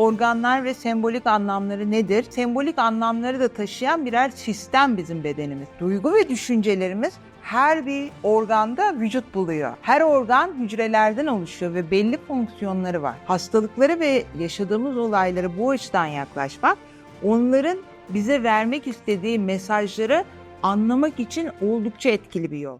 Organlar ve sembolik anlamları nedir? Sembolik anlamları da taşıyan birer sistem bizim bedenimiz. Duygu ve düşüncelerimiz her bir organda vücut buluyor. Her organ hücrelerden oluşuyor ve belli fonksiyonları var. Hastalıkları ve yaşadığımız olayları bu açıdan yaklaşmak, onların bize vermek istediği mesajları anlamak için oldukça etkili bir yol.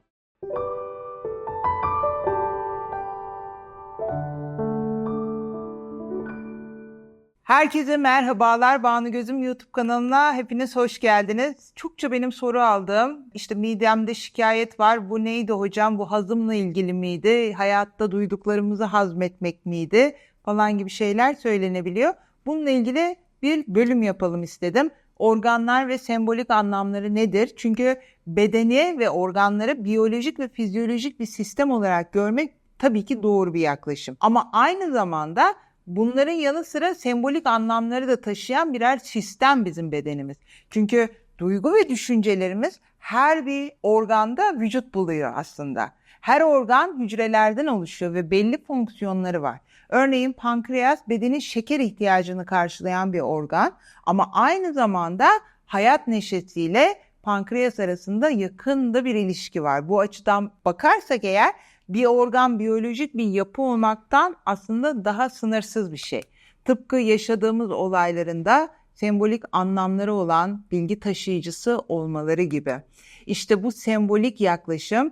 Herkese merhabalar. Banu Gözüm YouTube kanalına hepiniz hoş geldiniz. Çokça benim soru aldım. İşte midemde şikayet var. Bu neydi hocam? Bu hazımla ilgili miydi? Hayatta duyduklarımızı hazmetmek miydi? Falan gibi şeyler söylenebiliyor. Bununla ilgili bir bölüm yapalım istedim. Organlar ve sembolik anlamları nedir? Çünkü bedeni ve organları biyolojik ve fizyolojik bir sistem olarak görmek tabii ki doğru bir yaklaşım. Ama aynı zamanda bunların yanı sıra sembolik anlamları da taşıyan birer sistem bizim bedenimiz. Çünkü duygu ve düşüncelerimiz her bir organda vücut buluyor aslında. Her organ hücrelerden oluşuyor ve belli fonksiyonları var. Örneğin pankreas bedenin şeker ihtiyacını karşılayan bir organ ama aynı zamanda hayat neşesiyle pankreas arasında yakın da bir ilişki var. Bu açıdan bakarsak eğer bir organ biyolojik bir yapı olmaktan aslında daha sınırsız bir şey. Tıpkı yaşadığımız olaylarında sembolik anlamları olan bilgi taşıyıcısı olmaları gibi. İşte bu sembolik yaklaşım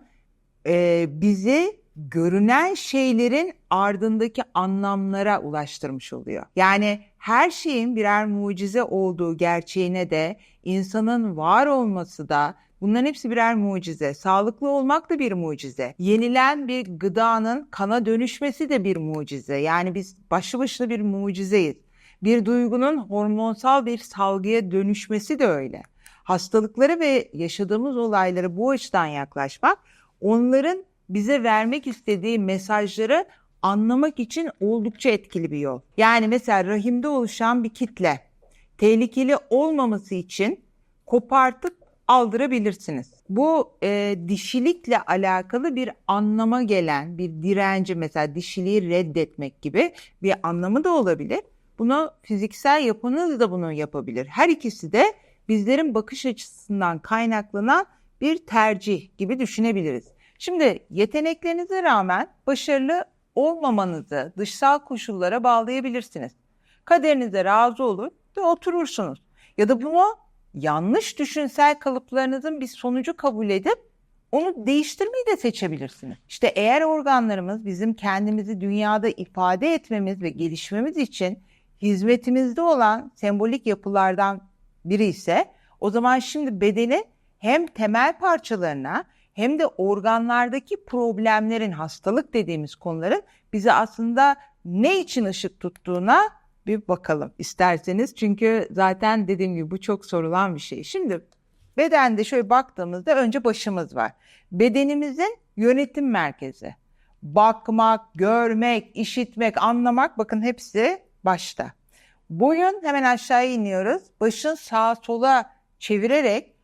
e, bizi görünen şeylerin ardındaki anlamlara ulaştırmış oluyor. Yani her şeyin birer mucize olduğu gerçeğine de insanın var olması da Bunların hepsi birer mucize. Sağlıklı olmak da bir mucize. Yenilen bir gıdanın kana dönüşmesi de bir mucize. Yani biz başlı başına bir mucizeyiz. Bir duygunun hormonsal bir salgıya dönüşmesi de öyle. Hastalıkları ve yaşadığımız olayları bu açıdan yaklaşmak, onların bize vermek istediği mesajları anlamak için oldukça etkili bir yol. Yani mesela rahimde oluşan bir kitle tehlikeli olmaması için kopartıp aldırabilirsiniz. Bu e, dişilikle alakalı bir anlama gelen bir direnci mesela dişiliği reddetmek gibi bir anlamı da olabilir. Bunu fiziksel yapınız da bunu yapabilir. Her ikisi de bizlerin bakış açısından kaynaklanan bir tercih gibi düşünebiliriz. Şimdi yeteneklerinize rağmen başarılı olmamanızı dışsal koşullara bağlayabilirsiniz. Kaderinize razı olur ve oturursunuz. Ya da bunu yanlış düşünsel kalıplarınızın bir sonucu kabul edip onu değiştirmeyi de seçebilirsiniz. İşte eğer organlarımız bizim kendimizi dünyada ifade etmemiz ve gelişmemiz için hizmetimizde olan sembolik yapılardan biri ise o zaman şimdi bedeni hem temel parçalarına hem de organlardaki problemlerin hastalık dediğimiz konuların bizi aslında ne için ışık tuttuğuna bir bakalım isterseniz. Çünkü zaten dediğim gibi bu çok sorulan bir şey. Şimdi bedende şöyle baktığımızda önce başımız var. Bedenimizin yönetim merkezi. Bakmak, görmek, işitmek, anlamak bakın hepsi başta. Boyun hemen aşağıya iniyoruz. Başın sağa sola çevirerek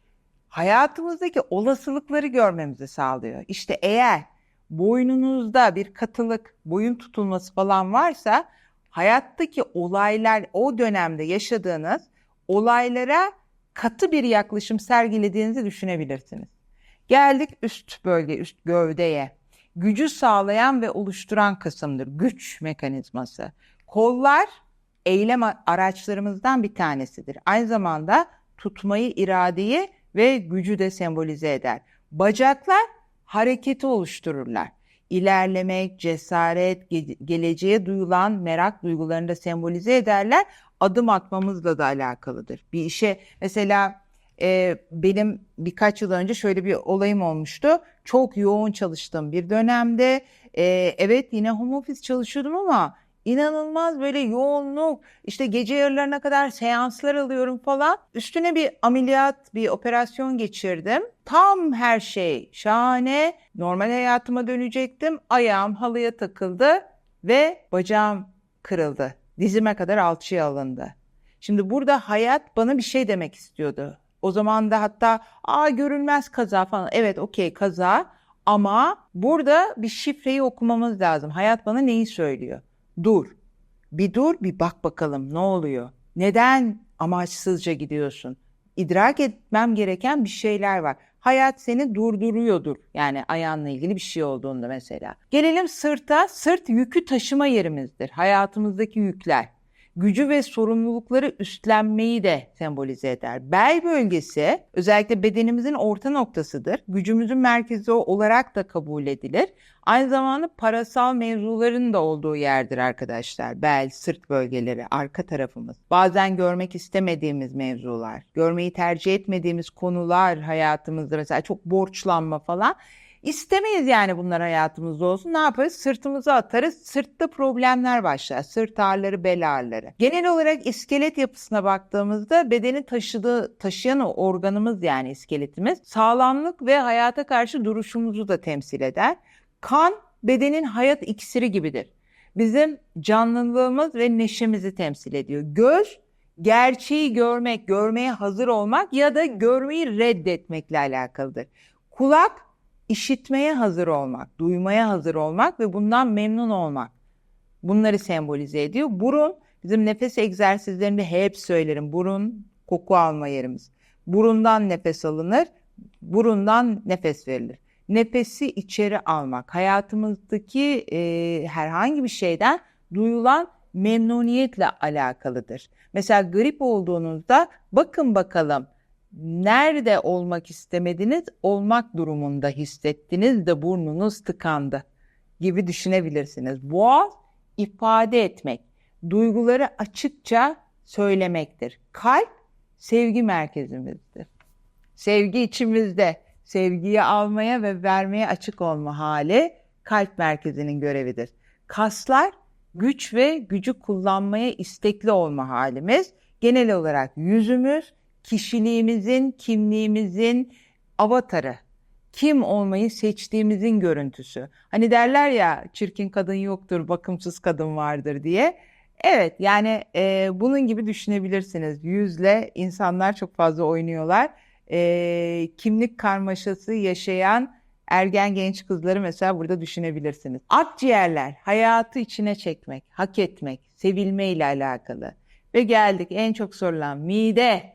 hayatımızdaki olasılıkları görmemizi sağlıyor. İşte eğer boynunuzda bir katılık, boyun tutulması falan varsa hayattaki olaylar o dönemde yaşadığınız olaylara katı bir yaklaşım sergilediğinizi düşünebilirsiniz. Geldik üst bölge, üst gövdeye. Gücü sağlayan ve oluşturan kısımdır. Güç mekanizması. Kollar eylem araçlarımızdan bir tanesidir. Aynı zamanda tutmayı, iradeyi ve gücü de sembolize eder. Bacaklar hareketi oluştururlar ilerlemek, cesaret, ge- geleceğe duyulan merak duygularını da sembolize ederler. Adım atmamızla da alakalıdır. Bir işe mesela e, benim birkaç yıl önce şöyle bir olayım olmuştu. Çok yoğun çalıştığım bir dönemde e, evet yine home office çalışıyordum ama inanılmaz böyle yoğunluk işte gece yarılarına kadar seanslar alıyorum falan. Üstüne bir ameliyat bir operasyon geçirdim. Tam her şey şahane. Normal hayatıma dönecektim. Ayağım halıya takıldı ve bacağım kırıldı. Dizime kadar alçıya alındı. Şimdi burada hayat bana bir şey demek istiyordu. O zaman da hatta aa görülmez kaza falan. Evet okey kaza ama burada bir şifreyi okumamız lazım. Hayat bana neyi söylüyor? Dur. Bir dur, bir bak bakalım ne oluyor? Neden amaçsızca gidiyorsun? İdrak etmem gereken bir şeyler var. Hayat seni durduruyordur. Yani ayağınla ilgili bir şey olduğunda mesela. Gelelim sırta. Sırt yükü taşıma yerimizdir. Hayatımızdaki yükler gücü ve sorumlulukları üstlenmeyi de sembolize eder. Bel bölgesi özellikle bedenimizin orta noktasıdır. Gücümüzün merkezi olarak da kabul edilir. Aynı zamanda parasal mevzuların da olduğu yerdir arkadaşlar. Bel, sırt bölgeleri, arka tarafımız. Bazen görmek istemediğimiz mevzular, görmeyi tercih etmediğimiz konular hayatımızda mesela çok borçlanma falan. İstemeyiz yani bunlar hayatımızda olsun. Ne yaparız? Sırtımızı atarız. Sırtta problemler başlar. Sırt ağrıları, bel ağrıları. Genel olarak iskelet yapısına baktığımızda bedeni taşıdığı, taşıyan o organımız yani iskeletimiz sağlamlık ve hayata karşı duruşumuzu da temsil eder. Kan bedenin hayat iksiri gibidir. Bizim canlılığımız ve neşemizi temsil ediyor. Göz gerçeği görmek, görmeye hazır olmak ya da görmeyi reddetmekle alakalıdır. Kulak işitmeye hazır olmak, duymaya hazır olmak ve bundan memnun olmak. Bunları sembolize ediyor. Burun bizim nefes egzersizlerinde hep söylerim. Burun koku alma yerimiz. Burundan nefes alınır, burundan nefes verilir. Nefesi içeri almak, hayatımızdaki e, herhangi bir şeyden duyulan memnuniyetle alakalıdır. Mesela grip olduğunuzda bakın bakalım nerede olmak istemediniz, olmak durumunda hissettiniz de burnunuz tıkandı gibi düşünebilirsiniz. Boğaz ifade etmek, duyguları açıkça söylemektir. Kalp sevgi merkezimizdir. Sevgi içimizde, sevgiyi almaya ve vermeye açık olma hali kalp merkezinin görevidir. Kaslar güç ve gücü kullanmaya istekli olma halimiz. Genel olarak yüzümüz, kişiliğimizin, kimliğimizin avatarı. Kim olmayı seçtiğimizin görüntüsü. Hani derler ya çirkin kadın yoktur, bakımsız kadın vardır diye. Evet yani e, bunun gibi düşünebilirsiniz. Yüzle insanlar çok fazla oynuyorlar. E, kimlik karmaşası yaşayan ergen genç kızları mesela burada düşünebilirsiniz. Akciğerler hayatı içine çekmek, hak etmek, sevilme ile alakalı. Ve geldik en çok sorulan mide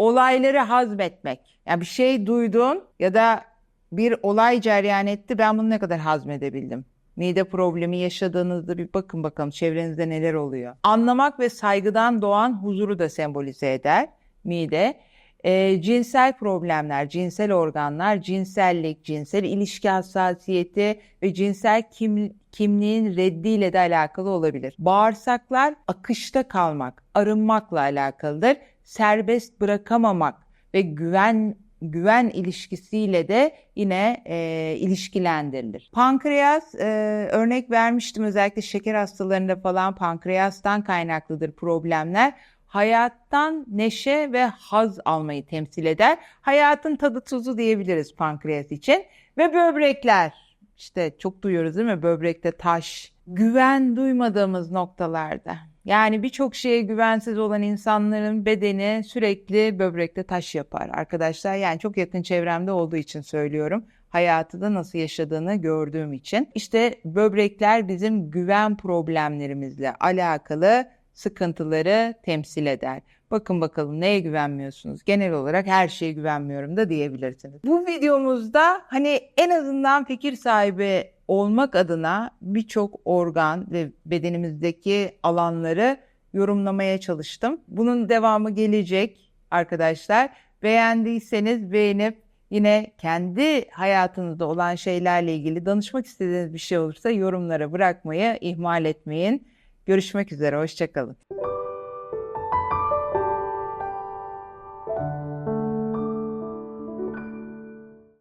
olayları hazmetmek. Yani bir şey duydun ya da bir olay cereyan etti ben bunu ne kadar hazmedebildim? Mide problemi yaşadığınızda bir bakın bakalım çevrenizde neler oluyor. Anlamak ve saygıdan doğan huzuru da sembolize eder mide. E, cinsel problemler, cinsel organlar, cinsellik, cinsel ilişki hassasiyeti ve cinsel kim, kimliğin reddiyle de alakalı olabilir. Bağırsaklar akışta kalmak, arınmakla alakalıdır serbest bırakamamak ve güven güven ilişkisiyle de yine e, ilişkilendirilir. Pankreas e, örnek vermiştim özellikle şeker hastalarında falan pankreastan kaynaklıdır problemler. Hayattan neşe ve haz almayı temsil eder. Hayatın tadı tuzu diyebiliriz pankreas için. Ve böbrekler işte çok duyuyoruz değil mi böbrekte taş. Güven duymadığımız noktalarda yani birçok şeye güvensiz olan insanların bedeni sürekli böbrekte taş yapar arkadaşlar. Yani çok yakın çevremde olduğu için söylüyorum. Hayatı da nasıl yaşadığını gördüğüm için. İşte böbrekler bizim güven problemlerimizle alakalı sıkıntıları temsil eder. Bakın bakalım neye güvenmiyorsunuz? Genel olarak her şeye güvenmiyorum da diyebilirsiniz. Bu videomuzda hani en azından fikir sahibi olmak adına birçok organ ve bedenimizdeki alanları yorumlamaya çalıştım. Bunun devamı gelecek arkadaşlar. Beğendiyseniz beğenip yine kendi hayatınızda olan şeylerle ilgili danışmak istediğiniz bir şey olursa yorumlara bırakmayı ihmal etmeyin. Görüşmek üzere, hoşçakalın.